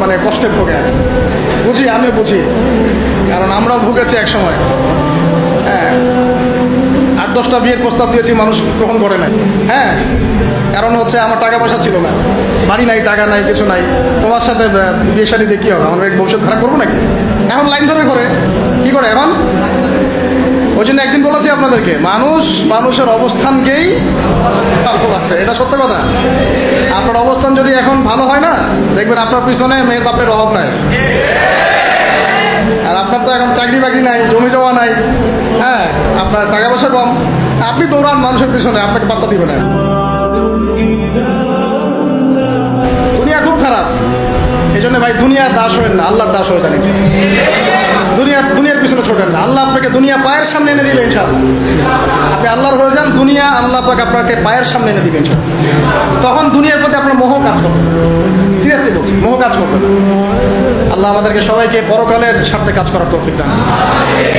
মানে কষ্টে ভোগে বুঝি? আমি বুঝি। কারণ আমরাও ভুগেছি এক সময় হ্যাঁ। আট, দশটা বিয়ের প্রস্তাব দিয়েছি, মানুষ গ্রহণ করে নাই। হ্যাঁ। কারণ হচ্ছে আমার টাকা পয়সা ছিল না। বাড়ি নাই, টাকা নাই, কিছু নাই। তোমার সাথে বিয়ে দিয়ে কি হবে? আমরা ভবিষ্যৎ খারাপ করব নাকি? এখন লাইন ধরে ওই জন্য একদিন বলেছি আপনাদেরকে, মানুষ মানুষের অবস্থানকেই আছে এটা সত্য কথা। আপনার অবস্থান যদি এখন ভালো হয় না, দেখবেন আপনার পিছনে মেয়ের বাপের অভাব নাই। আর আপনার তো এখন চাকরি বাকরি নাই, জমি জমা নাই হ্যাঁ আপনার টাকা পয়সা কম। আপনি দৌড়ান মানুষের পিছনে, আপনাকে পাত্তা দিবে না। দুনিয়া খুব খারাপ। এই জন্য ভাই দুনিয়ার দাস হবেন না, আল্লাহর দাস হয়ে জানি দুনিয়ার দুনিয়ার পিছনে ছোটেন না আল্লাহ আপনাকে দুনিয়া পায়ের সামনে এনে দিবেন ইনশাআল্লাহ। আপনি আল্লাহর হয়ে যান, দুনিয়া আল্লাহ পাক আপনাকে পায়ের সামনে এনে দিবেন তখন দুনিয়ার প্রতি আপনার মোহ কাজ করবে। সিরিয়াসলি বলছি, মোহ কাজ করবে আল্লাহ আমাদেরকে সবাইকে পরকালের সাথে কাজ করার তৌফিক দান